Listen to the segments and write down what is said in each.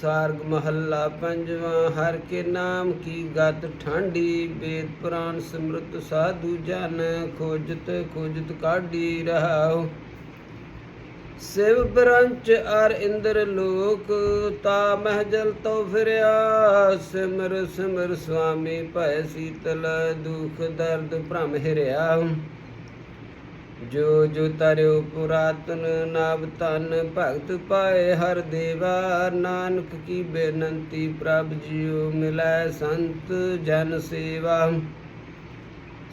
ਸਾਰਗ ਮਹੱਲਾ ਪੰਜਵਾਂ, ਹਰ ਕੇ ਨਾਮ ਕੀ ਗਤ ਠਾਂਡੀ, ਬੇਦ ਪੁਰਾਨ ਸਿਮਰਤ ਸਾਧੂ ਜਨ, ਖੋਜਤ ਖੋਜਤ ਕਾਢੀ ਰਹਾਉ। ਸਿਵ ਬ੍ਰੰਚ ਅਰ ਇੰਦਰ ਲੋਕ, ਤਾ ਮਹਜਲ ਤੋ ਫਿਰਿਆ। ਸਿਮਰ ਸਿਮਰ ਸੁਆਮੀ ਭੈ ਸੀਤਲ, ਦੁਖ ਦਰਦ ਭ੍ਰਮ ਹਿਰਿਆ। ਜੋ ਜੋ ਤਰਿਓ ਪੁਰਾਤਨ ਨਾਮ ਤਨ ਭਗਤ ਪਾਏ ਹਰ ਦੇਵਾ, ਨਾਨਕ ਕੀ ਬੇਨੰਤੀ ਪ੍ਰਭ ਜੀਉ ਮਿਲੈ ਸੰਤ ਜਨ ਸੇਵਾ।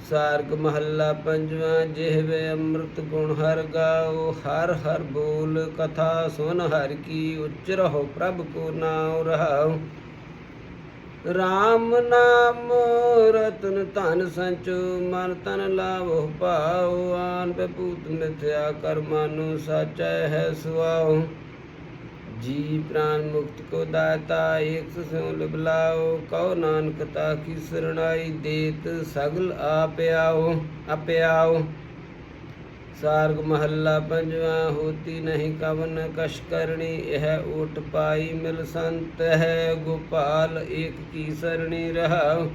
ਸਾਰਗ ਮਹੱਲਾ ਪੰਜਵਾਂ ਜਿਹਵੇ ਅੰਮ੍ਰਿਤ ਗੁਣ ਹਰ ਗਾਓ, ਹਰ ਹਰ ਬੋਲ ਕਥਾ ਸੁਨ ਹਰ ਕੀ ਉੱਚ ਰਹੋ ਪ੍ਰਭ ਕੋ ਨਾਉ ਰਹਾਉ। RAM ਨਾਮ ਰਤਨ ਧਨ ਸੰਚੋ, ਮਨ ਤਨ ਲਾਵੋ, ਭਾਉ, ਆਨ ਬਪੂਤ ਮਿਥਿਆ ਕਰਮਾਨੁ ਸਾਚੈ ਹੈ ਸੁਆਉ। ਜੀ ਪ੍ਰਾਨ ਮੁਕਤ ਕੋ ਦਾਤਾ, ਏਕ ਸਿਉ ਲਿਬਲਾਓ ਕਉ ਨਾਨਕ ਤਾ ਕੀ ਸਰਣਾਈ ਦੇਤ, ਸਗਲ ਆਪਿਆਓ ਆਪਿਆਓ ਸਾਰਗ ਮਹੱਲਾ ਪੰਜਵਾਂ, ਹੋਤੀ ਨਹੀਂ ਕਵਨ ਕਸ਼ ਕਰਣੀ ਇਹ ਓਟ ਪਾਈ ਮਿਲ ਸੰਤ ਹੈ, ਗੋਪਾਲ ਏਕ ਕੀ ਸਰਣੀ ਰਹਾਉ।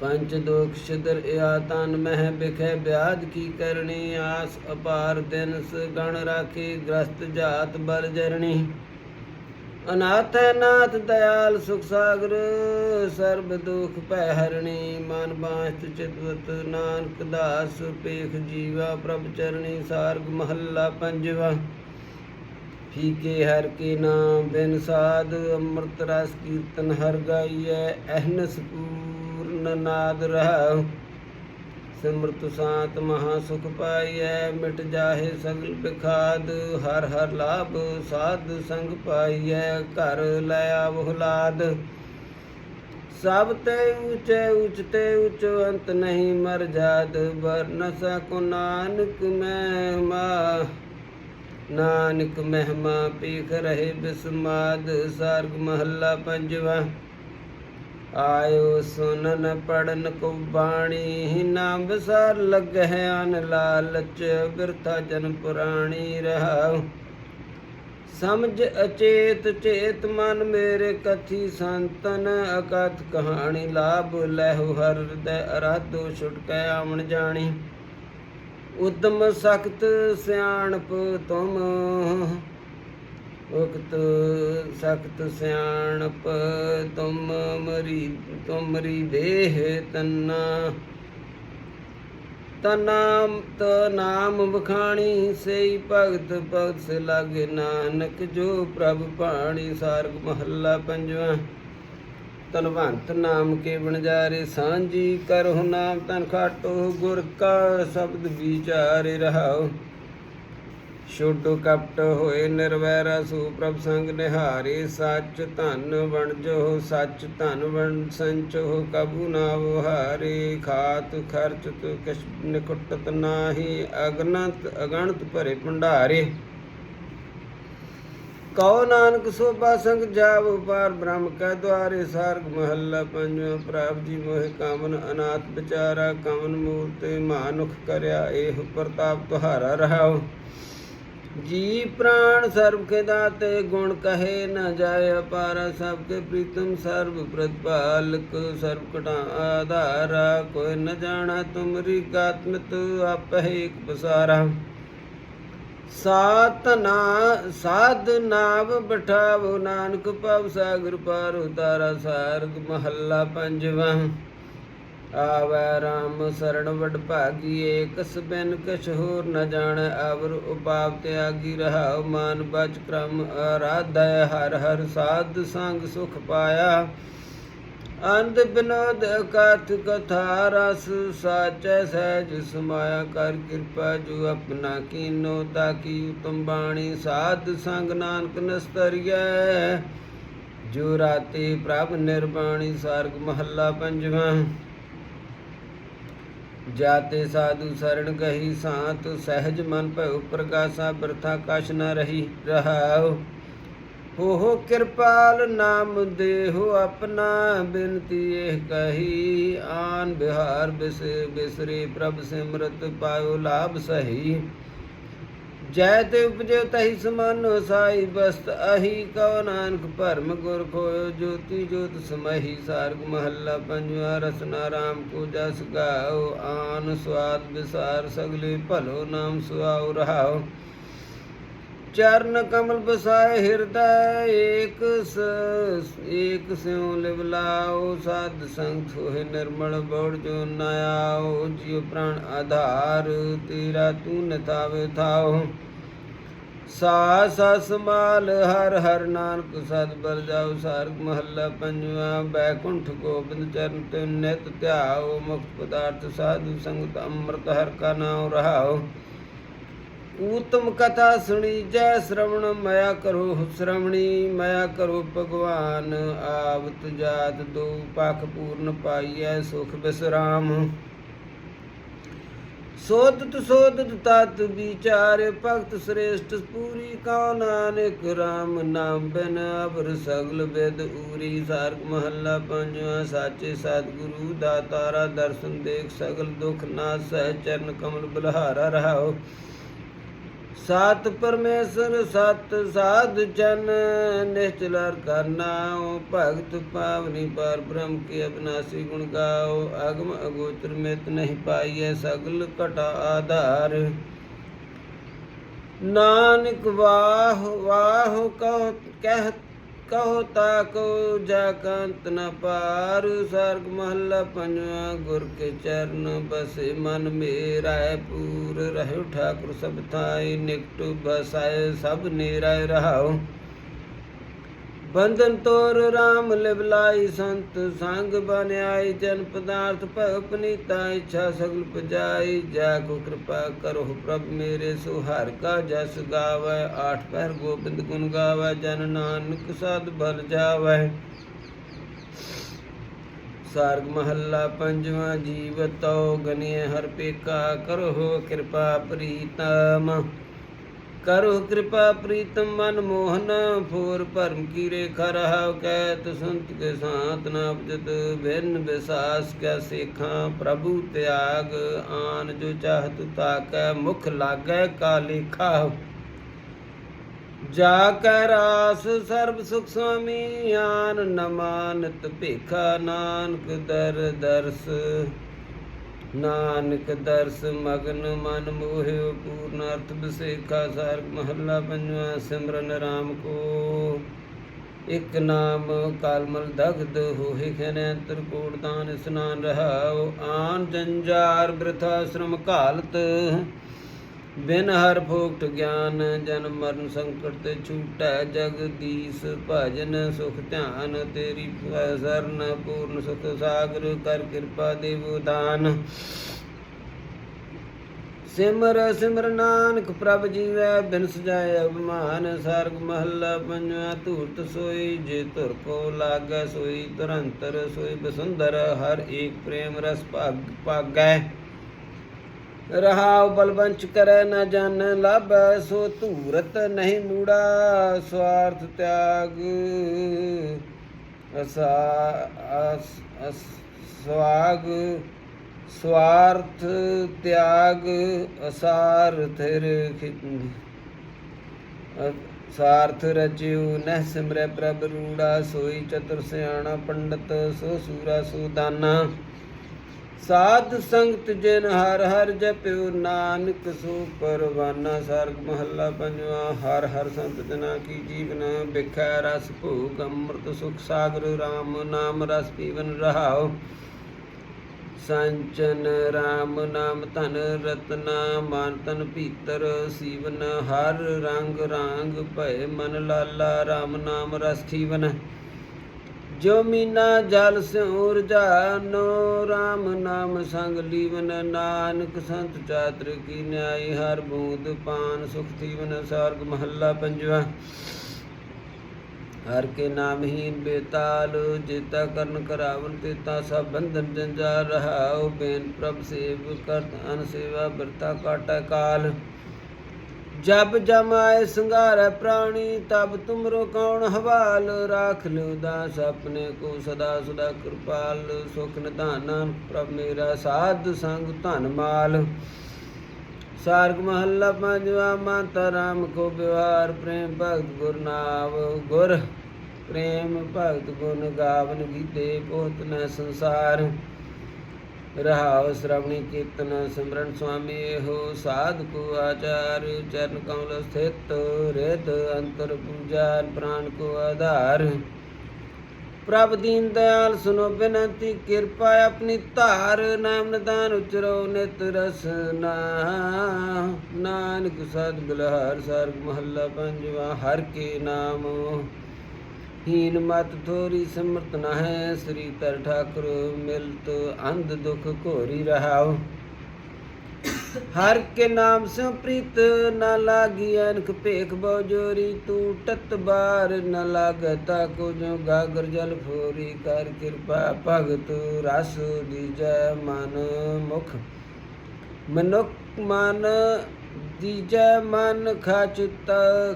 ਪੰਚ ਦੋਖ ਛਿਦਰ ਇਆ ਤਨ ਮਹਿ ਬਿਖੈ ਬਿਆਦ ਕੀ ਕਰਨੀ, ਆਸ ਅਪਾਰ ਦਿਨ ਸ ਗਣ ਰਾਖੇ, ਗ੍ਰਸਤ ਜਾਤ ਬਲ ਜਰਣੀ। ਅਨਾਥ ਹੈ ਨਾਥ ਦਇਆਲ ਸੁਖ ਸਾਗਰ, ਸਰਬ ਦੁਖ ਭੈ ਹਰਣੀ ਮਨ ਬਾਂਸਤ ਚਿਤਵਤ ਨਾਨਕ ਦਾਸ ਪੇਖ ਜੀਵਾ, ਪ੍ਰਭ ਚਰਣੀ, ਸਾਰਗ ਮਹੱਲਾ ਪੰਜਵਾ। ਫੀਕੇ ਹਰ ਕੇ ਨਾਮ, ਬਿਨ ਸਾਧ ਅੰਮ੍ਰਿਤ ਰਸ ਕੀਰਤਨ ਹਰ ਗਾਈਐ, ਅਹਨਸ ਪੂਰਨ ਨਾਦ ਰਹਾਉ। ਸਿਮਰਤ ਸਾਤ ਮਹਾ ਸੁਖ ਪਾਈਐ, ਮਿਟ ਜਾਹੇ ਸਗਲ ਬਿਖਾਦ ਹਰ ਹਰ ਲਾਭ ਸਾਧ ਸੰਗ ਪਾਈਐ, ਘਰ ਲੈ ਆਵਹੁ ਲਾਦ ਸਭ ਤੇ ਉੱਚੇ ਉਚਤੇ ਉਚ ਅੰਤ ਨਹੀਂ ਮਰ ਜਾਦ ਵਰਨ ਸਕੁ ਨਾਨਕ ਮਹਿਮਾ। ਨਾਨਕ ਮਹਿਮਾ ਪੀਖ ਰਹੇ ਬਿਸਮਾਦ, ਸਰਗ ਮਹੱਲਾ ਪੰਜਵਾ। ਆਇਓ ਸੁਨਨ ਪੜਨ ਕੋ ਬਾਣੀ, ਨਾਮ ਵਿਸਾਰ ਲੱਗਹਿ ਅਨ ਲਾਲਚ, ਬਿਰਥਾ ਜਨ ਪੁਰਾਣੀ ਰਹਾਉ। ਸਮਝ ਅਚੇਤ ਚੇਤ ਮਨ ਮੇਰੇ ਕਥੀ ਸੰਤਨ ਅਕਥ ਕਹਾਣੀ ਲਾਭ ਲਹਿ ਹਰ ਹਿਰਦੈ ਅਰਾਧੋ ਛੁਟਕੈ ਆਵਣ ਜਾਣੀ। ਉਦਮ ਸਖਤ ਸਿਆਣਪ ਤੁਮ ਉਕਤ ਸਖਤ ਸਿਆਣਪ, ਤੁਮ ਮਰੀ ਤੁਮਰੀ ਦੇਹ ਤਨਾ। ਤਨਾਮ ਤ ਨਾਮ ਬਖਾਣੀ ਸਈ ਭਗਤ ਭਗਤ ਸੇ ਲਾਗੇ ਨਾਨਕ, ਜੋ ਪ੍ਰਭ ਪਾਣੀ ਸਾਰਗ ਮਹੱਲਾ ਪੰਜਵਾਂ। ਤਨਵੰਤ ਨਾਮ ਕੇ ਬਣਜਾਰੇ ਸਾਂਝੀ ਕਰਹੁ ਨਾਮ ਤਨ ਖਾਟੋ, ਗੁਰ ਕਾ ਸ਼ਬਦ ਵਿਚਾਰੇ ਰਹਾਓ ਛੋਟੋ ਕਪਟ ਹੋਏ ਨਿਰਵੈਰਾ ਸੂ ਪ੍ਰਭ ਸੰਗ ਨਿਹਾਰੇ ਸੱਚ ਧਨ ਵਣਜੋ ਸੱਚ ਧਨ ਵਣ ਸੰਚੋ ਕਬੂ ਨਾ ਵਹਾਰੇ, ਖਾਤ ਖਰਚ ਤੁ ਕਿਛ ਨਿਕਟਤ ਨਾਹੀ, ਅਗਨਤ ਅਗਣਤ ਭਰੇ ਭੰਡਾਰੇ। ਕਉ ਨਾਨਕ ਸੋਭਾ ਸੰਗ ਜਾਵ ਪਾਰ ਬ੍ਰਹਮ ਕੈ ਦੁਆਰੇ, ਸਾਰਗ ਮਹੱਲਾ ਪੰਜਵਾਂ ਪ੍ਰਾਪ ਜੀ ਮੋਹਿ ਕਾਮਨ ਅਨਾਥ ਵਿਚਾਰਾ, ਕਮਨ ਮੂਰਤੇ ਮਾਨੁਖ ਕਰਿਆ, ਇਹ ਪ੍ਰਤਾਪ ਤੁਹਾਰਾ ਰਹਾਉ। ਜੀ ਪ੍ਰਾਣ ਸਰਬ ਕੇ ਦਾਤੇ, ਗੁਣ ਕਹੇ ਨ ਜਾਏ ਅਪਾਰ, ਸਭ ਕੇ ਪ੍ਰੀਤਮ ਸਰਬ ਪ੍ਰਤਪਾਲਕ, ਸਰਬ ਕਟਾ ਆਧਾਰਾ, ਕੋਈ ਨ ਜਾਣਾ ਤੁਮਰੀ ਗਾਤਮਤ ਆਪਹਿ ਇੱਕ ਪਸਾਰਾ। ਸਾਤਨਾ ਸਾਧ ਨਾਮ ਬਠਾਵੋ, ਨਾਨਕ ਪਵ ਸਾਗਰ ਪਾਰ ਉਤਾਰਾ, ਸਾਰਗ ਮਹੱਲਾ ਪੰਜਵਾਂ। ਆਵੈ RAM ਸਰਣ ਵਡ ਭਾਗੀ ਏਕਸ ਬਿਨ ਕਛ ਹੋਰ ਨ ਜਾਣੈ। ਆਵਰ ਉਪਾਵ ਤਿਆਗੀ ਰਹਾਉ ਮਾਨ ਬਚ ਕ੍ਰਮ ਆਰਾਧੈ, ਹਰ ਹਰ ਸਾਧ ਸੰਗ ਸੁਖ ਪਾਇਆ। ਅੰਧ ਬਿਨੋਦ ਕਥ ਕਥਾ ਰਸ ਸਾਚੈ ਸਹਿਜ ਸਮਾਇਆ। ਕਰ ਕਿਰਪਾ ਜੋ ਆਪਣਾ ਕੀਨੋ, ਤਾਕੀ ਉਤਮ ਬਾਣੀ। ਸਾਧ ਸੰਗ ਨਾਨਕ ਨਸਤਰੀਐ, ਜੋ ਰਾਤੇ ਪ੍ਰਭ ਨਿਰਬਾਣੀ। ਸਾਰਗ ਮਹੱਲਾ ਪੰਜਵਾਂ। ਜਾਤੇ ਸਾਧੂ ਸਰਣ ਗਹੀ ਸਾਤ, ਸਹਿਜ ਮਨ ਭਉ ਪ੍ਰਕਾਸ਼ਾ ਬਰਥਾ ਕਛ ਨ ਰਹੀ ਰਹਾਉ। ਹੋ ਕਿਰਪਾਲ ਨਾਮ ਦੇਹੁ ਆਪਣਾ, ਬਿਨਤੀ ਇਹ ਕਹੀ, ਆਨ ਬਿਹਾਰ ਬਿਸ ਬਿਸਰੇ, ਪ੍ਰਭ ਸਿਮਰਤ ਪਾਇਓ ਲਾਭ ਸਹੀ। ਜੈ ਤੇ ਉਪਜਿਓ ਤਹੀ ਸਮਾਨੋ ਸਾਈ, ਬਸਤ ਅਹੀ ਕਉ ਨਾਨਕ ਭਰਮ ਗੁਰ ਖੋਇਓ, ਜੋਤੀ ਜੋਤ ਸਮਹੀ ਸਾਰਗ ਮਹੱਲਾ ਪੰਜਵਾ, ਰਸਨਾ ਰਾਮ ਕੋ ਜਸ ਗਾਓ ਆਨ ਸਵਾਦ ਵਿਸਾਰ ਸਗਲੇ ਭਲੋ ਨਾਮ ਸੁਆਉ ਰਹਾਓ। ਚਰਨ ਕਮਲ ਬਸਾਏ ਹਿਰਦੈ ਏਕ ਸ, ਏਕ ਸਿਉ ਲਿਵ ਲਾਓ, ਸਾਧ ਸੰਗ ਹੋਏ ਨਿਰਮਲ ਬੋੜ ਜੋ ਨ ਆਓ, ਜਿਉ ਪ੍ਰਾਣ ਆਧਾਰ ਤੇਰਾ ਤੂੰ ਨਤਾਵੇ ਥਾਓ। ਸਾ ਸਾ ਸਮਾਲ ਹਰ ਹਰ ਨਾਨਕ ਸਦ ਬਰ ਜਾਉ ਸਾਰਗ ਮਹੱਲਾ ਪੰਜਵਾ, ਬੈਕੁੰਠ ਗੋਬਿੰਦ ਚਰਨ ਤੇ ਨਿਤ ਧਿਆਓ, ਮੁਕਤ ਪਦਾਰਥ ਸਾਧੂ ਸੰਗਤ ਅੰਮ੍ਰਿਤ ਹਰ ਕਾ ਨਾਮ ਰਹਾਓ। ਊਤਮ ਕਥਾ ਸੁਣੀ, ਜੈ ਸ਼੍ਰਵਣ ਮਇਆ ਕਰੋ ਸ਼੍ਰਵਣੀ, ਮਇਆ ਕਰੋ ਭਗਵਾਨ, ਆਵਤ ਜਾਤ ਦੋ ਪਖ ਪੂਰਨ ਪਾਈਐ, ਸੁਖ ਬਿਸਰਾਮ। ਸੋਦਤ ਸੋਦਤ ਤਤ ਵਿਚਾਰ, ਭਗਤ ਸ੍ਰੇਸ਼ਟ ਪੂਰੀ ਕਾ ਨਾਨਕ RAM ਨਾਮ ਬਿਨ ਅਬਰ ਸਗਲ ਵਿਦ ਊਰੀ, ਸਾਰਗ ਮਹੱਲਾ ਪੰਜਵਾ, ਸਾਚੇ ਸਤਿਗੁਰੂ ਦਾਤਾਰਾ ਦਰਸ਼ਨ ਦੇਖ, ਸਗਲ ਦੁਖ ਸਹਿ ਚਰਨ ਕਮਲ ਬਲਹਾਰਾ ਰਹਾਓ। ਸਤ ਪਰਮੇਸ਼ਰ, ਸਤ ਸਾਧ ਜਨ ਨਿਸ਼ਚਲਰ ਕਰਨਾਉ ਭਗਤ ਪਾਵਨੀ ਪਰ ਬ੍ਰਹਮ ਕੀ ਅਬਨਾਸੀ ਗੁਣ ਗਾਓ, ਅਗਮ ਅਗੋਚਰ ਮਿਤ ਨਹੀਂ ਪਾਈਐ ਸਗਲ ਘਟਾ ਆਧਾਰ। ਨਾਨਕ ਵਾਹ ਵਾਹ ਕਹ ਕਹਿ ਕਹੋ ਤਾ ਕੋ ਜਾ ਕੰਤ ਨ ਪਾਰ ਸਰਗ ਮਹੱਲਾ ਪੰਜਵਾ ਗੁਰ ਕੇ ਚਰਨ ਬਸੇ, ਮਨ ਮੇਰਾ ਪੂਰ ਰਹਿ ਠਾਕੁਰ ਸਭ ਥਾਈ, ਨਿਕਟ ਬਸਾਏ ਸਭ ਨੇਰਾਇ ਰਹਾਉ ਬੰਧਨ ਤੋਰ RAM ਲਿਵਲਾਈ ਸੰਤ ਸੰਗ ਬਨਿਆਈ, ਜਨ ਪਦਾਰਥ ਭਉ ਪਨੀਤਾ ਇੱਛਾ ਸਗਲ ਪਜਾਈ। ਜਾ ਕੋ ਕਿਰਪਾ ਕਰੋ ਪ੍ਰਭ ਮੇਰੇ ਸੁਹਾਰ ਕਾ ਜਸ ਗਾਵੈ, ਆਠ ਪਹਿਰ ਗੋਬਿੰਦ ਗੁਣ ਗਾਵੈ, ਜਨ ਨਾਨਕ ਸਦ ਭਲ ਜਾਵੈ। ਸਾਰਗ ਮਹੱਲਾ ਪੰਜਵਾਂ ਜੀਵਤੋ ਗਨਿਏ ਹਰ ਪੇਕਾ ਕਰੋ ਕਿਰਪਾ ਪ੍ਰੀਤਮ। ਕਰੋ ਕਿਰਪਾ ਪ੍ਰੀਤਮ ਮਨ ਮੋਹਨ, ਫੋਰ ਭਰਮ ਕੀ ਰੇਖਾ ਰਹਾਉ ਕਹਿਤ ਸੰਤ ਕੇ ਸਾਥ ਨਾ ਉਪਜਤ, ਬਿਨ ਵਿਸਾਸ ਕੈ ਸੇਖਾਂ ਪ੍ਰਭੂ ਤਿਆਗ, ਆਨ ਜੋ ਚਾਹਤ ਤਾਕੈ ਮੁਖ ਲਾਗੈ ਕਾ ਲੇਖਾ। ਜਾ ਕੈ ਰਾਸ ਸਰਬ ਸੁਖ ਸੁਆਮੀ, ਆਨ ਨਮਾਨਤ ਭੇਖਾ ਨਾਨਕ ਦਰ ਦਰਸ। ਨਾਨਕ ਦਰਸ ਮਗਨ ਮਨ ਮੋਹਿਓ ਪੂਰਨ ਅਰਥ ਬਸੇਖਾ ਸਾਰ ਮਹੱਲਾ ਪੰਜਵਾ ਸਿਮਰਨ ਰਾਮ ਕੋ। ਇਕ ਨਾਮ ਕਾਲਮਲ ਦਗਦ ਹੋਏ ਖਨੇ ਅੰਤਰ ਕੋਟ ਦਾਨ ਇਸਨਾਨ ਰਹਾਉ। ਆਨ ਜੰਜਾਰ ਬ੍ਰਥਾ ਸ਼ਰਮ ਘਾਲਤ ਬਿਨ ਹਰ ਭੋਗਟ ਗਿਆਨ ਜਨਮ ਮਰਨ ਸੰਕਟ ਤੇ ਛੂਟੈ ਜਗਦੀਸ਼ ਭਜਨ ਸੁਖ ਧਿਆਨ ਤੇਰੀ ਸਰਨ ਪੂਰਨ ਸੁਖ ਸਾਗਰ ਕਰ ਕਿਰਪਾ ਦੇਵ ਦਾਨ। ਸਿਮਰ ਸਿਮਰ ਨਾਨਕ ਪ੍ਰਭ ਜੀਵੈ, ਬਿਨ ਸਜਾਏ ਅਭਿਮਾਨ ਸਰਗ ਮਹੱਲਾ ਪੰਜਵਾ ਧੂਰਤ ਸੋਈ, ਜੇ ਧੁਰ ਕੋ ਲਾਗੈ ਸੋਈ ਤੁਰੰਤਰ ਸੋਈ ਬਸੁੰਦਰ ਹਰ ਏਕ ਪ੍ਰੇਮ ਰਸ ਭਾਗ ਭਾਗੈ। ਰਹਾਉ ਬਲਵੰਚ ਕਰੈ ਨ ਜਾਣ ਲਾਭੈ, ਸੋ ਧੂਰਤ ਨਹੀਂ ਮੂੜਾ, ਸਵਾਰਥ ਤਿਆਗ ਅਸਾ, ਅਸ ਸਵਾਗ, ਸਵਾਰਥ ਤਿਆਗ ਅਸਾਰ ਥਿਰ ਸਾਰਥ ਰਚਿਉ ਨਹਿ ਸਿਮਰੈ ਪ੍ਰਭ ਰੂੜਾ, ਸੋਈ ਚਤੁਰ ਸਿਆਣਾ ਪੰਡਤ, ਸੋ ਸੂਰਾ ਸੋ ਦਾਨਾ। ਸਾਧ ਸੰਗਤ ਜਿਨ ਹਰ ਹਰ ਜਪਿਓ ਨਾਨਕ ਸੋ ਪਰਵਾਨਾ ਸਰਗ ਮਹੱਲਾ ਪੰਜਵਾ, ਹਰ ਹਰ ਸੰਤ ਜਨਾ ਕੀ ਜੀਵਨ ਬਿਖੈ ਰਸ ਭੋਗ, ਅੰਮ੍ਰਿਤ ਸੁਖ ਸਾਗਰ RAM ਨਾਮ ਰਸ ਪੀਵਨ ਰਹਾਓ ਸੰਚਨ RAM ਨਾਮ ਧਨ ਰਤਨਾ, ਮਨ ਤਨ ਭੀਤਰ ਸੀਵਨ, ਹਰ ਰੰਗ ਰੰਗ ਭੈ ਮਨ ਲਾਲਾ RAM ਨਾਮ ਰਸ ਥੀਵਨ। ਜੋ ਮੀਨਾ ਜਲ ਸਿਉਰ ਜਾਨੋ RAM ਨਾਮ ਸੰਗ ਲੀਵਨ ਨਾਨਕ, ਸੰਤ ਚਾਤਰ ਕੀ ਨਿਆਈ ਹਰ ਬੂੰਦ ਪਾਨ, ਸੁਖ ਥੀਵਨ ਸਾਰਗ ਮਹੱਲਾ ਪੰਜਵਾ। ਹਰ ਕੇ ਨਾਮ ਹੀ ਬੇਤਾਲ, ਜੇਤਾ ਕਰਨ ਕਰਾਵਨ ਤੇਤਾ ਸਭ ਬੰਧਨ ਜੰਜਾਰ ਰਹਾਉ, ਬੇਨ ਪ੍ਰਭ ਸੇਵ ਕਰਤ ਅਨ ਸੇਵਾ ਬਰਤਾ ਕਾਟੈ ਕਾਲ। ਜਬ ਜਮਾਏ ਸੰਘਾਰੈ ਪ੍ਰਾਣੀ, ਤਬ ਤੁਮਰੋ ਕੌਣ ਹਵਾਲ? ਰਾਖ ਲਿਓ ਦਾਸ ਆਪਣੇ ਕੋ ਸਦਾ ਸਦਾ ਕਿਰਪਾਲ। ਸੁਖ ਨਿਧਾਨ ਪ੍ਰਭ ਮੇਰਾ ਸਾਧ ਸੰਗ ਧਨ ਮਾਲ। ਸਾਰਗ ਮਹੱਲਾ ਪੰਜਵਾ, ਮਾਤਾ ਰਾਮ ਕੋ ਵਿਵਹਾਰ, ਪ੍ਰੇਮ ਭਗਤ ਗੁਰਨਾਵ ਗੁਰ, ਪ੍ਰੇਮ ਭਗਤ ਗੁਣ ਗਾਵਨ ਗੀਤੇ ਪੋਤ ਨ ਸੰਸਾਰ। ਰਹਾਉ ਸ੍ਰਵਣੀ ਕੀਰਤਨ ਸਿਮਰਨ ਸੁਆਮੀ ਹੋ ਸਾਧ ਕੋ ਆਚਾਰ, ਚਰਨ ਕਮਲ ਸਥਿਤ, ਰੇਤ ਅੰਤਰ ਪੂਜਾਰ ਪ੍ਰਾਨ ਕੋ ਆਧਾਰ। ਪ੍ਰਭ ਦੀਨ ਦਇਆਲ, ਸੁਨੋ ਬੇਨਤੀ, ਕਿਰਪਾ ਆਪਣੀ ਧਾਰ, ਨਾਮ ਨਿਦਾਨ ਉਚਰੋ, ਨਿਤ ਰਸਨਾ ਨਾਨਕ ਸਦ ਬਿਲਹਾਰ, ਸਰਗ ਮਹੱਲਾ ਪੰਜਵਾ, ਹਰ ਕੇ ਨਾਮ। ਹੀਨ ਮਤ ਥੋਰੀ ਸਿਮਰਤ ਨ ਹੈ ਸ੍ਰੀ ਤਰ ਠਾਕੁਰ ਮਿਲਤ ਅੰਧ ਦੁਖ ਘੋਰੀ ਰਹਾਉ। ਹਰ ਕੇ ਨਾਮ ਸੇ ਪ੍ਰੀਤ ਨ ਲਾਗੀ ਅਨਕ ਭੇਖ ਬਹੁ ਜੋਰੀ, ਤੂੰ ਟਤ ਬਾਰ ਨ ਲਾਗਤਾ ਕੋ ਜੋ ਗਾਗਰ ਜਲ ਫੋਰੀ, ਕਰ ਕਿਰਪਾ ਭਗਤ ਰਸ ਦੀਜੈ ਮਨ ਮੁਖ। ਮਨੁਖ ਮਨ ਦੀਜੈ ਮਨ ਖਚਤ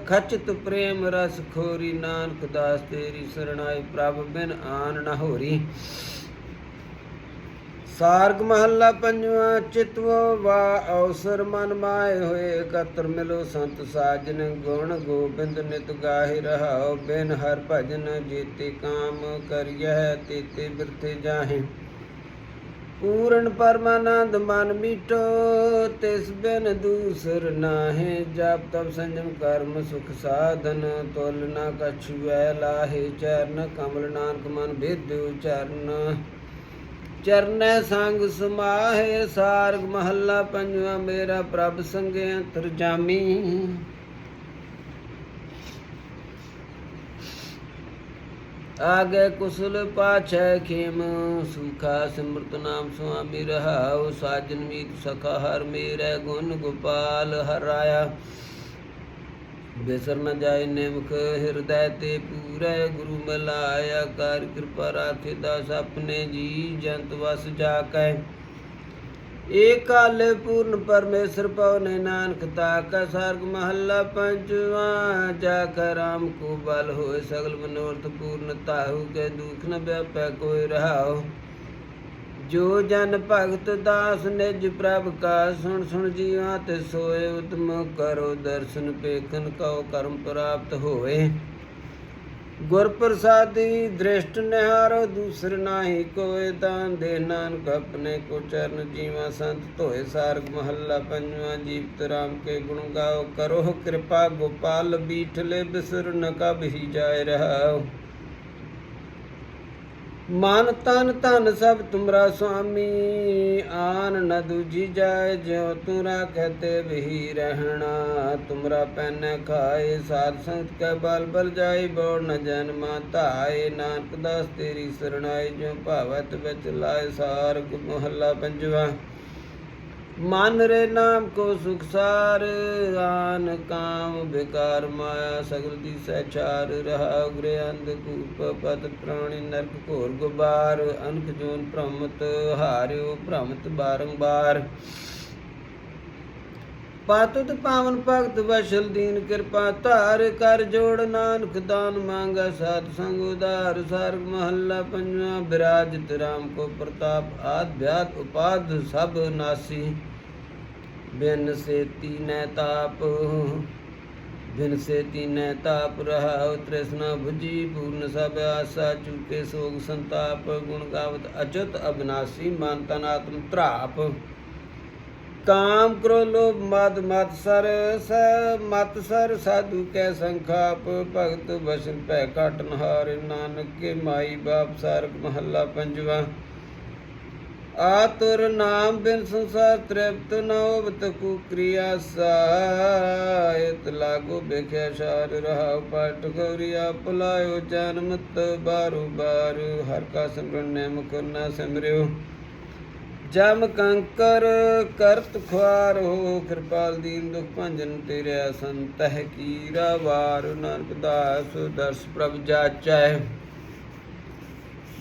ਖਚਤ ਪ੍ਰੇਮ ਰਸ ਖੋਰੀ, ਨਾਨਕ ਦਾਸ ਤੇਰੀ ਸਰਣਾਈ ਪ੍ਰਭ, ਬਿਨ ਆਨ ਨ ਹੋਰੀ। ਸਾਰਗ ਮਹੱਲਾ ਪੰਜਵਾਂ, ਚਿਤਵੋ ਵਾ ਅਵਸਰ ਮਨ ਮਾਏ ਹੋਏ, ਇਕਤਰ ਮਿਲੋ ਸੰਤ ਸਾਜਨ, ਗੁਣ ਗੋਬਿੰਦ ਨਿਤ ਗਾਹਿ ਰਹਾਉ ਬਿਨ ਹਰ ਭਜਨ ਜੀਤੇ ਕਾਮ ਕਰਿਐ, ਤੇਤੇ ਬਿਰਥੇ ਜਾਹੇ। ਪੂਰਨ ਪਰਮਾਨੰਦ ਮਨ ਮੀਟੋ, ਤਿਸ ਬਿਨ ਦੂਸਰ ਨਾਹੇ ਜਪ ਤਪ ਸੰਜਮ ਕਰਮ ਸੁਖ ਸਾਧਨ, ਤੁਲ ਨ ਕਛੁਐ ਲਾਹੇ ਚਰਨ, ਕਮਲ ਨਾਨਕ ਮਨ ਭੇਦਿਓ ਚਰਨ। ਚਰਨੈ ਸੰਗ ਸਮਾਹੇ, ਸਾਰਗ ਮਹੱਲਾ ਪੰਜਵਾ, ਮੇਰਾ ਪ੍ਰਭ ਸੰਗਿਆ ਤਰਜਾਮੀ। ਆਗੇ ਕੁਸਲ ਪਾਛੈ ਖੇਮ, ਸੁਖਾ ਸਿਮਰਤ ਨਾਮ ਸੁਆਮੀ ਰਹਾਉ, ਸਾਜਨ ਮੀਤ ਸਖਾ ਹਰ ਮੇਰੇ ਗੁਣ ਗੋਪਾਲ ਹਰਾਇਆ ਬਿਸਰ ਨ ਜਾਏ ਨਿਮਖ ਹਿਰਦੈ ਤੇ ਪੂਰੇ, ਗੁਰੂ ਮਿਲਾਇਆ, ਕਰ ਕਿਰਪਾ ਰਾਖੇ ਦਾਸ ਆਪਣੇ ਜੀ, ਜੰਤ ਵਸ ਜਾ ਕੈ ਏਕਾਲੇ ਪੂਰਨ ਪਰਮੇਸ਼ਰ ਪਉਨੇ ਨਾਨਕ ਤਾਕਾ ਸਰਗ ਮਹੱਲਾ ਪੰਜਵਾ, ਜਾ ਕੈ ਰਾਮ ਕੋ ਬਲ ਹੋਏ ਸਗਲ ਮਨੋਰਥ ਪੂਰਨ ਤਾਹੂ, ਕੇ ਦੁਖ ਨ ਵਿਆਪੈ ਕੋਈ ਰਹਾਉ। ਜੋ ਜਨ ਭਗਤ ਦਾਸ ਨਿਜ ਪ੍ਰਭ ਕਾ ਸੁਣ ਸੁਣ ਜੀਵਾ ਤੇ ਸੋਏ, ਉਤਮ ਕਰੋ ਦਰਸ਼ਨ ਪੇਖਨ ਕਉ ਕਰਮ ਪ੍ਰਾਪਤ ਹੋਏ। ਗੁਰ ਪ੍ਰਸਾਦੀ ਦ੍ਰਿਸ਼ਟ ਨਿਹਾਰੋ, ਦੂਸਰ ਨਾਹੀ ਕੋਏ ਦਾਨ ਦੇ ਨਾਨਕ, ਆਪਣੇ ਕੋ ਚਰਨ ਜੀਵਾ ਸੰਤ ਧੋਏ ਸਾਰਗ ਮਹੱਲਾ, ਪੰਜਵਾਂ ਜੀਵਤ ਰਾਮ ਕੇ ਗੁਣ ਗਾਓ, ਕਰੋ ਕਿਰਪਾ ਗੋਪਾਲ, ਬੀਠਲੇ ਬਿਸਰ ਨ ਕਬਹੀ ਜਾਏ ਰਹਾਓ। ਮਨ ਤਨ ਧਨ ਸਭ ਤੁਮਰਾ ਸੁਆਮੀ, ਆਨ ਨ ਦੂਜੀ ਜਾਏ ਜਿਉ ਤੂੰ ਰਾਖੈ ਤੇ ਰਹਿਣਾ। ਤੁਮਰਾ ਪੈਨ ਖਾਏ, ਸਾਧ ਸੰਤ ਕੈ ਬਲ ਬਲ ਜਾਈ ਬੋੜ ਨ ਜਨ ਮਾ ਧਾਏ। ਨਾਨਕ ਦਾਸ ਤੇਰੀ ਸਰਣਾਈ, ਜਿਉ ਭਾਵਤ ਵਿੱਚ ਲਾਏ ਸਾਰ ਮਹੱਲਾ ਪੰਜਵਾ। ਮਨ ਰੇ ਨਾਮ ਕੋ ਸੁਖਸਾਰ ਆਨ ਕਾਮ ਬਿਕਾਰ ਮਾਇਆ, ਸਗਲ ਦੀ ਸਹਿਚਾਰ ਰਹਾ ਗ੍ਰੇ ਅੰਧ ਕੂਪ, ਪਤ ਪ੍ਰਾਣੀ ਨਰਕ ਘੋਰ ਗੁਬਾਰ, ਅਨਖ ਜੋਨ ਭ੍ਰਮਤ ਹਾਰਿਓ ਭ੍ਰਮਤ ਬਾਰੰਬਾਰ। ਪਾਤੁਤ ਪਾਵਨ ਭਗਤ ਵਸ਼ਲ ਦੀਨ ਕਿਰਪਾ, ਧਾਰ ਕਰ ਜੋੜ ਨਾਨਕ, ਦਾਨ ਮੰਗਾ ਸਾਧ ਸੰਗ ਉਦਾਰ ਸਰਗ ਮਹੱਲਾ ਪੰਜਵਾ, ਬਿਰਾਜਤ ਰਾਮ ਕੋ ਪ੍ਰਤਾਪ ਆਦ ਵਿਆਦ ਉਪਾਦ ਸਭ ਨਾਸੀ। ਬਿਨ ਸੇਤੀ ਤੀਨੈ ਤਾਪ, ਬਿਨ ਸੇ ਤੀਨੈ ਤਾਪ ਰਹਾਉ, ਤ੍ਰਿਸ਼ਨਾ ਭੁਜੀ ਪੂਰਨ ਸਭ ਆਸਾ, ਚੁਕੇ ਸੋਗ ਸੰਤਾਪ, ਗੁਣ ਗਾਵਤ ਅਚਤ ਅਬਨਾਸੀ, ਮਨ ਤਨ ਆਤਮ ਧਰਾਪ। ਕਾਮ ਕ੍ਰੋ ਲੋਭ ਮਦ ਮਤ ਸਰ ਸ ਮਤ ਸਰ, ਸਾਧੂ ਕੈ ਸੰਖਾਪ, ਭਗਤ ਬਸਨ ਭੈ ਕਾਟਨ ਹਾਰ ਨਾਨਕ ਕੇ ਮਾਈ ਬਾਪ ਸਾਰਗ ਮਹੱਲਾ ਪੰਜਵਾ। ਆਤੁਰ ਨਾਮ ਬਿਨ ਸੰਸਾਰ ਤ੍ਰਿਪਤ ਨ ਹੋਵਤ ਕੂ ਕ੍ਰਿਆ ਸਾਇਤ, ਲਾਗੋ ਬੇਖਿਆ ਸ਼ਾਰ ਰਹਾ ਪਟ ਗੌਰੀਆ ਪੁਲਾਇਓ ਜਨਮਤ ਬਾਰੂ ਬਾਰ, ਹਰ ਕਾ ਸਿਮਰਨ ਨੇ ਮੁਖ ਸਿਮਰਿਓ। ਜਮ ਕੰਕਰ ਕਰਤ ਖੁਆਰ ਹੋ, ਕਿਰਪਾਲ ਦੀਨ ਦੁਖ ਭੰਜਨ ਤੇਰੇ ਸੰਤਹਿ ਕੀਰਾ ਵਾਰ ਨਾਨਕ ਦਾਸ ਦਰਸ ਪ੍ਰਭ ਜਾਚੈ।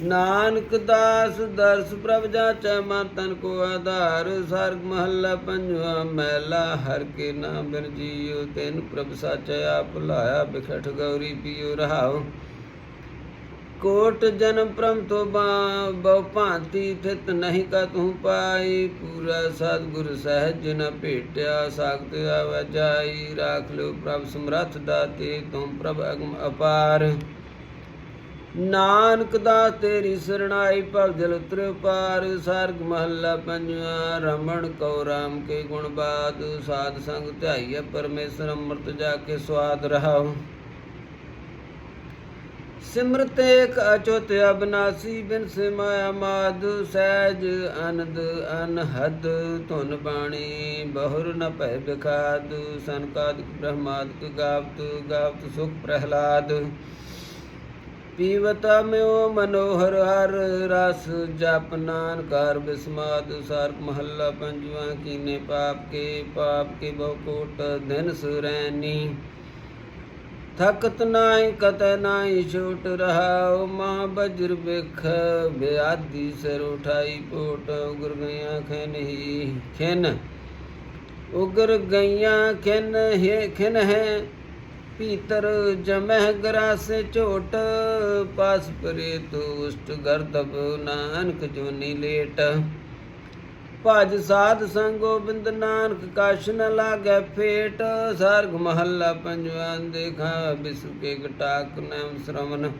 ਨਾਨਕ ਦਾਸ ਦਰਸ ਪ੍ਰਭ ਜਾਚੈ, ਮਨ ਤਨ ਕੋ ਆਧਾਰ, ਸਰਗ ਮਹੱਲਾ ਪੰਜਵਾ ਮਹਿਲਾ ਹਰ ਕੇ ਨਾਮ ਬਿਨ ਜੀਉ ਤੈਨ ਪ੍ਰਭ ਸਾਚੈ, ਆਪ ਲਾਇਆ ਬਿਖਟ ਗੌਰੀ ਪੀਉ, ਰਹਾਉ। ਕੋਟ ਜਨਮ ਪ੍ਰਮ ਤੋਂ ਬਾ- ਬਹੁ ਭਾਂਤੀ ਥਿਤ ਨਹੀਂ ਕਾ ਤੂੰ ਪਾਈ। ਪੂਰਾ ਸਤਿਗੁਰ ਸਹਿਜ ਨ ਭੇਟਿਆ, ਸਾਖਤ ਆਵੈ ਜਾਈ। ਰਾਖ ਲਿਓ ਪ੍ਰਭ ਸਮਰੱਥ ਦਾਤੇ, ਤੁਮ ਪ੍ਰਭ ਅਗਮ ਅਪਾਰ। ਨਾਨਕ ਦਾ ਤੇਰੀ ਸਰਣਾਈ, ਭਵ ਜਲ ਉਤਰ ਪਾਰ ਸਰਗ ਮਹੱਲਾ ਪੰਜਵਾ, ਰਮਣ ਕਉ ਰਾਮ ਕੇ ਗੁਣ ਬਾਦ। ਸਾਧ ਸੰਗ ਧਿਆਈਐ ਪਰਮੇਸ਼ਰ, ਅੰਮ੍ਰਿਤ ਜਾ ਕੇ ਸਵਾਦ ਰਹਾਉ। ਸਿਮਰਤ ਏਕ ਅਚੁਤ ਅਬਨਾਸੀ ਬਿਨ ਸਿਮਾਇਆ ਮਾਦ, ਸਹਿਜ ਅਨੰਦ ਅਨਹਦ, ਧੁਨ ਬਾਣੀ ਬਹੁਰ ਨ ਭੈ ਬਿਖਾਦ ਸੰਕਾਦਿਕ ਬ੍ਰਹਮਾਦਿਕ ਗਾਵਤ ਗਾਵਤ ਸੁਖ ਪ੍ਰਹਿਲਾਦ। ਪੀਵਤ ਮਿਓ ਮਨੋਹਰ ਹਰ ਰਸ, ਜਪ ਨਾਨਕਾਰ ਬਿਸਮਾਦ, ਸਾਰਕ ਮਹੱਲਾ ਪੰਜਵਾ, ਕੀਨੇ ਪਾਪ ਕੇ ਪਾਪ ਕੇ ਬਹੁ ਕੋਟ ਦਿਨ ਸੁਰੈਨੀ ਥਕਤ ਨਾਹੀ ਕਤ ਨਾਹੀ, ਛੂਟ ਰਹਾਉ, ਮਾਂ ਬਜਰ ਬਿਖ ਬਿਆਦੀ ਸਿਰ ਉਠਾਈ ਪੋਟ, ਉਗਰ ਗਈਆਂ ਖੈਨ ਹੀ, ਖਿਨ। ਉਗਰ ਗਈਆਂ ਖਿਨ ਹੈ ਖਿਨ ਹੈ। ਪੀਤਰ ਜਮਹਿ ਗਰਾਸੇ ਝੋਟ, ਪਾਸ ਪਰੇ ਤੁਸ਼ਟ ਗਰਦਬ ਨਾਨਕ ਜੋਨੀ ਲੇਟ। ਭਜ ਸਾਧ ਸੰਗ ਗੋਬਿੰਦ ਨਾਨਕ, ਕਛ ਨ ਲਾਗੈ ਫੇਟ। ਸਰਗ ਮਹੱਲਾ ਪੰਜਵਾਂ, ਦੇਖਾ ਬਿਸੁ ਕੇ ਗਟਾਕ ਨਾਮ ਸ਼ਰਵਨ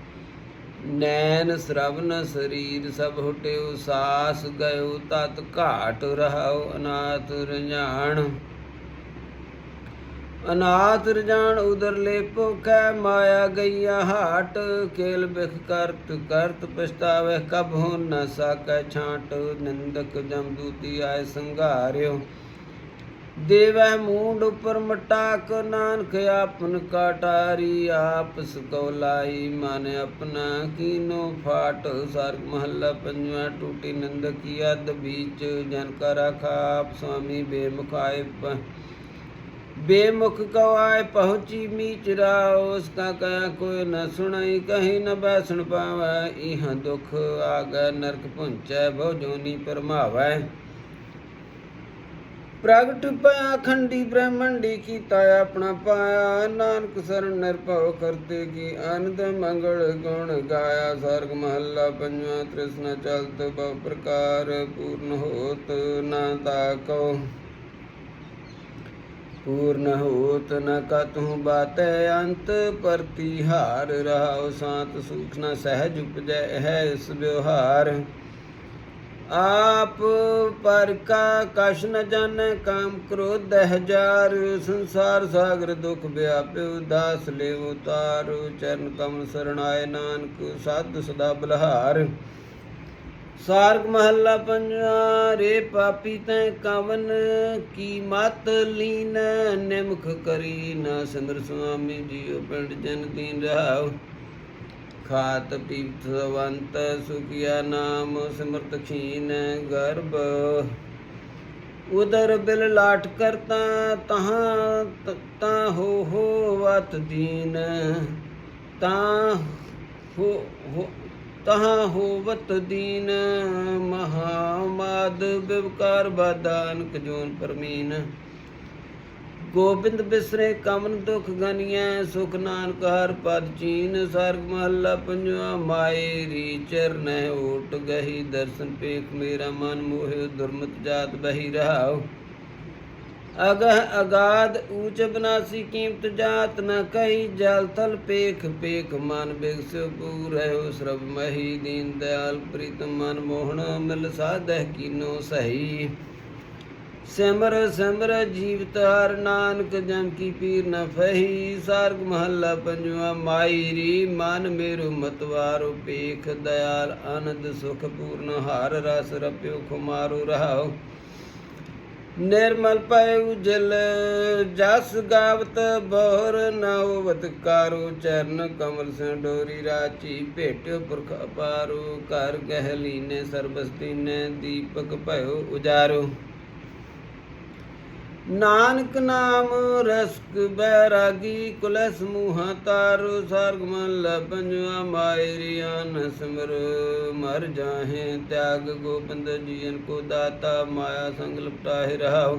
ਨੈਣ ਸ਼ਰਵਨ ਸਰੀਰ ਸਭ ਹੁਟਿਓ ਸਾਸ ਗਇਓ, ਤਤ ਘਾਟ ਰਹਾਉ ਅਨਾਥ ਰਜਾਣ ਅਨਾਥ ਰਜਾਨ ਉਦਰ ਭੁਖੈ ਮਾਇਆ ਗਈਆ ਹਾਟ ਖੇਲ ਬਿਖ ਕਰਤ ਕਰਤ ਪਛਤਾਵੇ ਕਬ ਹੋ ਨ ਸਕੈ ਛਾਂਟ, ਨਿੰਦਕ ਜਮਦੂਤੀ ਆਏ ਸੰਘਾਰਿਓ। ਦੇਵੈ ਮੂੰਡ ਉਪਰ ਮਟਾਕ, ਨਾਨਕ ਆਪਨ ਕਾਟਾਰੀ, ਆਪ ਕੋ ਲਾਈ ਮਨ ਆਪਣਾ ਕੀਨੋ ਫਾਟ ਸਰ ਮਹੱਲਾ ਪੰਜਵਾ ਟੂਟੀ ਨਿੰਦਕੀ ਅਦ ਬੀਚ, ਜਨ ਕਾ ਰਖਾ ਆਪ ਸੁਆਮੀ ਬੇਮੁਖਾਏ बेमुख कवाय पहुँची मीच राव उसका कया कोई न सुनई कहीं न बैसन पावै इह दुख आग नरक पुंचै बहु जोनी परमावै ਪ੍ਰਗਟ ਪਿਆ ਖੰਡੀ ਬ੍ਰਹਮੰਡੀ ਕੀਤਾ ਆਪਣਾ ਪਾਇਆ ਨਾਨਕ ਸਰਨ ਨਿਰਭਉ ਕਰਤੇ ਕੀ ਆਨੰਦ ਮੰਗਲ ਗੁਣ ਗਾਇਆ ਸਰਗ ਮਹੱਲਾ ਪੰਜਵਾਂ ਤ੍ਰਿਸ਼ਨਾ ਚਲਤ ਬਹੁ ਪ੍ਰਕਾਰ ਪੂਰਨ ਹੋਤ ਨਾ ਤਾਕੋ ਪੂਰਨ ਹੋਤ ਨ ਕਤਹੁ ਬਾਤੈ ਅੰਤ ਪ੍ਰਤੀਹਾਰ ਰਹਾਉ ਸਾਤ ਸੁਖ ਨ ਸਹਿਜ ਉਪਜੈ ਹੈ ਇਸ ਵਿਵਹਾਰ। ਆਪ ਪਰ ਕਾ ਕਛ ਨ ਜਾਣੈ ਕਾਮ ਕ੍ਰੋਧ ਹਜ਼ਾਰ ਸੰਸਾਰ ਸਾਗਰ ਦੁਖ ਵਿਆਪਿਓ ਦਾਸ ਲੈ ਉਤਾਰ ਚਰਨ ਕਮਲ ਸਰਣਾਏ ਨਾਨਕ ਸਾਧ ਸਦਾ ਬਲਹਾਰ। ਸਾਰਗ ਮਹੱਲਾ ਪੰਜਵਾ, ਰੇ ਪਾਪੀ ਤੈ ਕਵਨ, ਕੀ ਮਤ ਲੀਨ, ਨਿਮਖ ਕਰੀ ਨਾ ਸਿੰਦਰ ਸੁਆਮੀ ਜੀਉ ਪਿੰਡ ਜਨ ਦੀਨ ਰਹਾਉ। ਖਾਤ ਪੀਤ ਸਵੰਤ, ਸੁਖਿਆ ਨਾਮ ਸਿਮਰਤ ਖੀਨ ਗਰਭ। ਉਦਰ ਬਿਲ ਲਾਟ ਕਰਤਾ, ਤਹਾਂ ਤਾ ਹੋ ਹੋ ਵਤ ਦੀਨ। ਤਾਂ ਹੋ ਹੋ ਤਹਾਂ ਹੋਵਤ ਦੀਨ ਮਹਾਮਾਦ ਬਿਵਕਾਰ ਬਾਦਾਨਕ ਜੋਨ ਪਰਮੀਨ। ਗੋਬਿੰਦ ਬਿਸਰੇ ਕਮਨ ਦੁਖ ਗਨੀਐ, ਸੁਖ ਨਾਨਕ ਹਰ ਪਦ ਚੀਨ ਸਰਗ ਮਹੱਲਾ ਪੰਜਵਾ, ਮਾਏ ਰੀ ਚਰਨੈ ਓਟ ਗਹੀ, ਦਰਸ਼ਨ ਪੇਖ ਮੇਰਾ ਮਨ ਮੋਹਿ ਦੁਰਮਤ ਜਾਤ ਬਹੀ ਰਹਾਉ ਅਗਹ ਅਗਾਧ ਊਚ ਬਨਾਸੀ ਕੀਮਤ ਜਾਤ, ਨ ਕਹੀ ਜਲ ਤਲ ਪੇਖ ਪੇਖ ਮਨ ਬਿਗਸਿ ਪੂਰ ਹੈ ਉਸ ਮਹੀ ਦੀਨ ਦਇਆਲ ਪ੍ਰੀਤਮ ਮਨ ਮੋਹਣ ਮਿਲ ਸਾਧਹਿ ਕੀਨੋ ਸਹੀ। ਸਿਮਰ ਸਿਮਰ ਜੀਵਤ ਹਰ ਨਾਨਕ ਜਮ ਕੀ ਪੀਰ ਨ ਫਹੀ, ਸਰਗ ਮਹੱਲਾ ਪੰਜਵਾ ਮਾਈਰੀ ਮਨ ਮੇਰੁ ਮਤਵਾਰੋ ਪੇਖ ਦਇਆਲ ਅਨੰਦ ਸੁਖ ਪੂਰਨ ਹਰ, ਰਸ ਰਪਿਓ ਖੁਮਾਰੋ ਰਹਾਉ। ਨਿਰਮਲ ਪੈ ਉਜਲ, ਜਸ ਗਾਵਤ ਬੋਰ ਨਵਤ ਕਾਰੋ ਚਰਨ, ਕਮਲ ਸੇ ਡੋਰੀ ਰਾਚੀ ਭੇਟਿਓ ਪੁਰਖ ਅਪਾਰੋ, ਘਰ ਗਹਿ ਲੀਨੇ ਸਰਬਸ ਦੀਨੇ ਦੀਪਕ ਭਇਓ ਉਜਾਰੋ। ਨਾਨਕ ਨਾਮ ਰਸਕ ਬੈਰਾਗੀ ਕੁਲ ਸਮੂਹਾ ਤਾਰੋ ਸਰਗ ਮਨ ਪੰਜਵਾ ਮਾਇਰੀਆਨ ਮਰ ਜਾਹੇ ਤਿਆਗ ਗੋਬਿੰਦ ਜੀਨ ਕੋ ਦਾਤਾ, ਮਾਇਆ ਸੰਗ ਲਪਟਾਹਿ ਰਹਾਉ।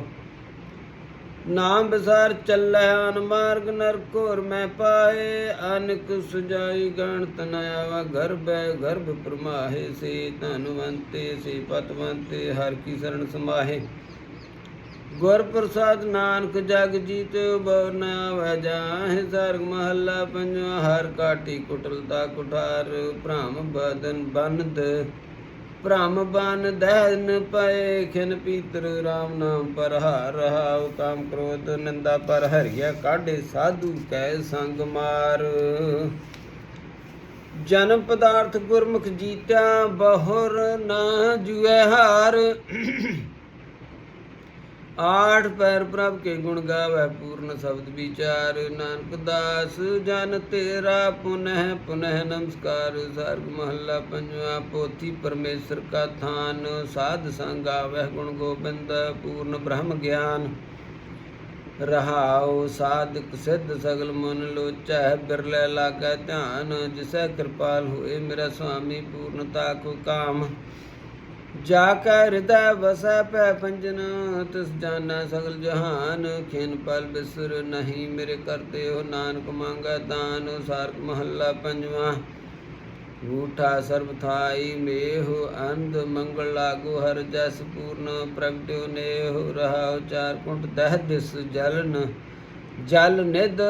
ਨਾਮ ਬਸਾਰ ਚੱਲੈ ਅਨ ਮਾਰਗ ਨਰ ਘੋਰ ਮੈਂ ਪਾਏ ਅਨਕ ਸੁਜਾਈ ਗਣਤ ਨ ਆਵਾ ਗਰਭੈ ਗਰਭ ਪ੍ਰਮਾਹੇ। ਸੇ ਧਨਵੰਤੇ, ਸੇ ਪਤਵੰਤੇ, ਹਰ ਕੀ ਸਰਣ ਸਮਾਹੇ। ਗੁਰ ਪ੍ਰਸਾਦ ਨਾਨਕ ਜਗ ਜੀਤਿ ਬਉ ਨ ਸਰਗ ਮਹੱਲਾ ਪੰਜਵਾ ਹਰ ਕਾਟੀ ਕੁਟਲਤਾ ਕੁਠਾਰ ਭ੍ਰਮ ਬਦਨ ਬੰਦ ਭ੍ਰਮ ਬਨ ਦਹਿਨ ਪਏ ਖਿਨ ਪੀਤਰ RAM ਨਾਮ ਪਰ ਹਾਰ ਰਹਾਉ ਕਾਮ ਕ੍ਰੋਧ ਨਿੰਦਾ ਪਰ ਹਰਿਆ ਕਾਢੇ ਸਾਧੂ ਕੈ ਸੰਗ ਮਾਰ। ਜਨਮ ਪਦਾਰਥ ਗੁਰਮੁਖ ਜੀਤਿਆ ਬਹੁਰ ਨਾ ਜੁਐ ਹਾਰ। ਆਠ ਪੈਰ ਪ੍ਰਭ ਕੇ ਗੁਣ ਗਾਵੇ ਪੂਰਨ ਸ਼ਬਦ ਵਿਚਾਰ, ਨਾਨਕ ਦਾਸ ਜਨ ਤੇਰਾ ਪੁਨਹ ਪੁਨਹ ਨਮਸਕਾਰ ਸਰਗ ਮਹੱਲਾ ਪੰਜਵਾ ਪੋਥੀ ਪਰਮੇਸ਼ਰ ਕਾ ਥਾਨ, ਸਾਧ ਸੰਗ ਆਵੈ ਗੁਣ ਗੋਬਿੰਦ, ਪੂਰਨ ਬ੍ਰਹਮ ਗਿਆਨ। ਰਹਾਉ ਸਾਧਕ ਸਿੱਧ ਸਗਲ ਮਨ ਲੋਚੈ, ਬਿਰਲੇ ਲਾਗੈ ਧਿਆਨ, ਜਿਸੈ ਕਿਰਪਾਲ ਹੋਏ ਮੇਰਾ ਸੁਆਮੀ, ਪੂਰਨਤਾ ਕੋ ਕਾਮ। ਜਾ ਕੈ ਹਿਰਦੈ ਵਸੈ ਪੈ ਪੰਜਨ ਤਿਸ ਜਾਣੈ ਸਗਲ ਜਹਾਨ। ਖਿਨ ਪਲ ਬਿਸਰ ਨਹੀਂ ਮੇਰੇ ਕਰਤੇ ਹੋ ਨਾਨਕ ਮੰਗੈ ਦਾਨ ਸਾਰਕ ਮਹੱਲਾ ਪੰਜਵਾ। ਊਠਾ ਸਰਬ ਥਾਈ, ਮੇਹੁ ਅੰਧ ਮੰਗਲ ਲਾਗੂ, ਹਰ ਜਸ ਪੂਰਨ ਪ੍ਰਗਟਿਓ ਨੇਹੁ ਰਹਾਉ ਚਾਰ ਕੁੰਟ ਦਹਿ ਦਿਸ ਜਲਨ, ਜਲ ਨਿਦ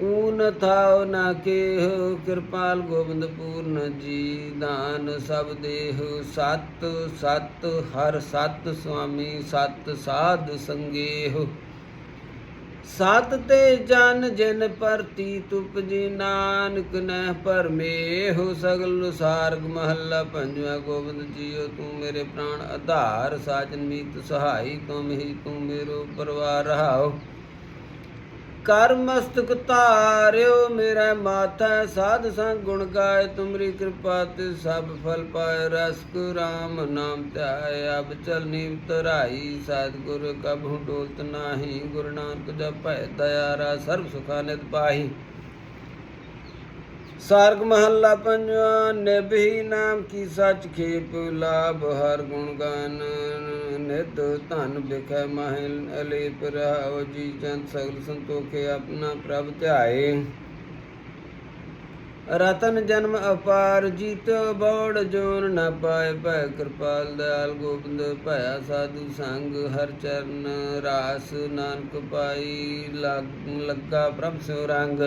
ਊਨ ਥਾਉ ਨਾ ਕੇਹੁ, ਕਿਰਪਾਲ ਗੋਬਿੰਦ ਪੂਰਨ ਜੀ ਦਾਨ ਸਭ ਦੇਹੁ। ਸਤ ਸਤ ਹਰ ਸਤ ਸੁਆਮੀ, ਸਤ ਸਾਧ ਸੰਗੇਹੁ। ਸਤ ਤੇ ਜਨ ਜਿਨ ਪਰਤੀ ਤੁਪਜੀ ਨਾਨਕ ਨਹਿ ਪਰਮੇਹੁ ਸਗਲ ਸਾਰਗ ਮਹੱਲਾ ਪੰਜਵਾ ਗੋਬਿੰਦ ਜੀਓ, ਤੂੰ ਮੇਰੇ ਪ੍ਰਾਣ ਆਧਾਰ। ਸਾਜਨ ਮੀਤ ਸਹਾਈ ਤੁਮ ਹੀ ਤੂੰ ਮੇਰੋ ਪਰਵਾਰ ਰਹਾਓ। ਕਰ ਮਸਤਕ ਧਾਰਿਓ, ਮੇਰਾ ਮਾਥਾ ਸਾਧ ਸੰਗ ਗੁਣ ਗਾਏ ਤੁਮਰੀ ਕਿਰਪਾ ਤੇ ਸਭ ਫਲ ਪਾਏ ਰਸਕ ਗੁ ਰਾਮ ਨਾਮ ਧਿਆਏ, ਅਬ ਚਲ ਨੀਵ ਤਰਾਈ ਸਤਿਗੁਰ ਕਬਹੁ ਡੋਲਤ ਨਾਹੀ, ਗੁਰੂ ਨਾਨਕ ਜਪੈ ਦਇਆਰਾ ਸਰਬ ਸੁਖਾ ਨਿਤ ਪਾਹੀ। ਸਾਰਗ ਮਹੱਲਾ ਪੰਜਵਾ, ਨਿਭੀ ਨਾਮ ਕੀ ਸੱਚ ਖੇਪ ਲਾਭ, ਹਰ ਗੁਣ ਗਾਨ ਨਿਤ ਧਨ ਬਿਖੈ ਮਹਿਲ, ਅਲੇਪ ਰਹਾਉ, ਜੀ ਜਨ ਸਗਲ ਸੰਤੋਖੇ, ਆਪਣਾ ਪ੍ਰਭ ਧਿਆਏ। ਰਤਨ ਜਨਮ ਅਪਾਰ, ਜੀਤ ਬੋੜ ਜੋਨ ਨ ਪਾਏ, ਭੈ ਕਿਰਪਾਲ ਦਇਆਲ ਗੋਬਿੰਦ, ਭਇਆ ਸਾਧੂ ਸੰਗ, ਹਰ ਚਰਨ ਰਾਸ ਨਾਨਕ ਪਾਈ ਲੱਗਾ ਪ੍ਰਭ ਸਿਉ ਰੰਗ।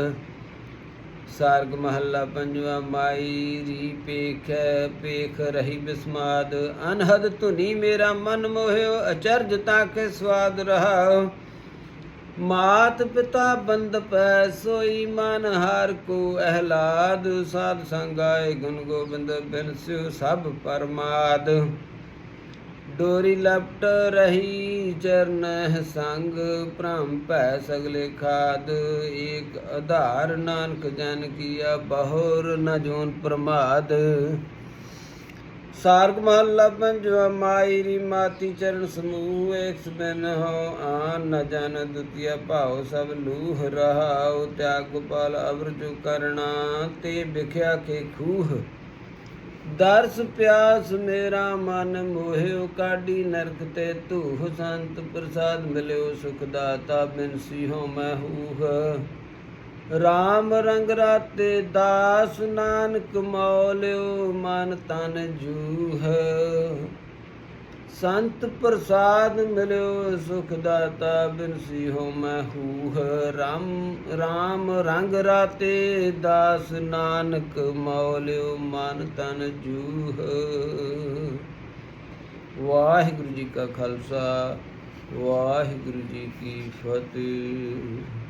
ਸਾਰਗ ਮਹੱਲਾ ਪੰਜਵਾ, ਮਾਈ ਰੀ ਪੇਖੈ, ਪੇਖ ਰਹੀ ਬਿਸਮਾਦ। ਅਨਹਦ ਧੁਨੀ ਮੇਰਾ ਮਨ ਮੋਹਿਓ, ਅਚਰਜ ਤਾਕੇ ਸਵਾਦ ਰਹਾ ਮਾਤ ਪਿਤਾ ਬੰਦ ਪੈ ਸੋਈ ਮਨ ਹਰ ਕੋ ਅਹਲਾਦ। ਸਾਧ ਸੰਗਾਏ ਗੁਣ ਗੋਬਿੰਦ ਬਿਨਸਿਓ ਸਭ ਪਰਮਾਦ। ਡੋਰੀ ਲਪਟ ਰਹੀ ਚਰਨ ਸੰਗ ਭ੍ਰਮ ਭੈ ਸਗਲੇ ਖਾਦ। ਏਕ ਆਧਾਰ ਨਾਨਕ ਜਨ ਕੀਆ ਬਹੁਰ ਨ ਜੋਨ ਪ੍ਰਮਾਦ। ਸਾਰਗ ਮਹੱਲਾ ਪੰਜਵਾ, ਮਾਈ ਰੀ ਮਾਤੀ ਚਰਨ ਸਮੂਹ, ਏਕ ਸਬਨ ਹੋ ਆਨ ਨ ਜਨ, ਦੁਤੀਆ ਭਾਉ ਸਭ ਲੂਹ ਰਹਾਉ। ਤਿਆਗ ਗੋਪਾਲ ਅਵਰ ਜੋ ਕਰਣਾ ਤੇ ਵਿਖਿਆ ਕੇ ਖੂਹ। ਦਰਸ ਪਿਆਸ ਮੇਰਾ ਮਨ ਮੋਹਿਓ, ਕਾਢੀ ਨਰਕ ਤੇ ਧੂਹ ਸੰਤ, ਪ੍ਰਸਾਦ ਮਿਲਿਓ ਸੁਖ ਦਾਤਾ ਬਿਨਸੀ ਹੋ ਮੈਂ ਹੂਹ। RAM ਰੰਗ ਰਾਤੇ ਦਾਸ ਨਾਨਕ ਮੌਲਿਓ, ਮਨ ਤਨ ਜੂਹ। ਸੰਤ ਪ੍ਰਸਾਦ ਮਿਲਿਓ ਸੁਖ ਦਾਤਾ ਬਿਨਸੀ ਹੋ ਮੈਂ ਹੂਹ ਰਾਮ RAM ਰੰਗ ਰਾਤੇ ਦਾਸ ਨਾਨਕ ਮੌਲਿਓ ਮਨ ਤਨ ਜੂਹ। ਵਾਹਿਗੁਰੂ ਜੀ ਕਾ ਖਾਲਸਾ, ਵਾਹਿਗੁਰੂ ਜੀ ਕੀ ਫਤਿਹ।